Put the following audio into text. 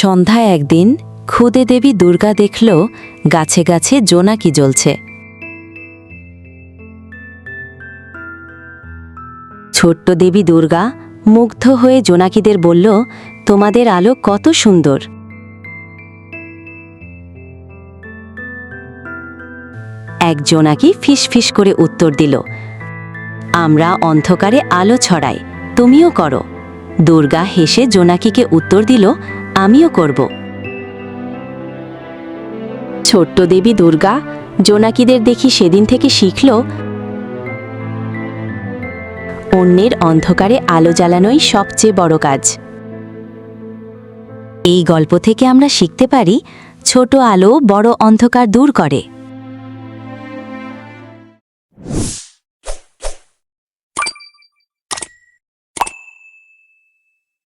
সন্ধ্যায় একদিন খুদে দেবী দুর্গা দেখল গাছে গাছে জোনাকি জ্বলছে। ছোট্ট দেবী দুর্গা মুগ্ধ হয়ে জোনাকিদের বলল, তোমাদের আলো কত সুন্দর। এক জোনাকি ফিস ফিস করে উত্তর দিল, আমরা অন্ধকারে আলো ছড়াই, তুমিও করো। দুর্গা হেসে জোনাকিকে উত্তর দিল আমিও করব। ছোট্ট দেবী দুর্গা, জোনাকিদের দেখি সেদিন থেকে শিখল, অন্যের অন্ধকারে আলো জ্বালানোই সবচেয়ে বড় কাজ। এই গল্প থেকে আমরা শিখতে পারি, ছোট আলো বড় অন্ধকার দূর করে।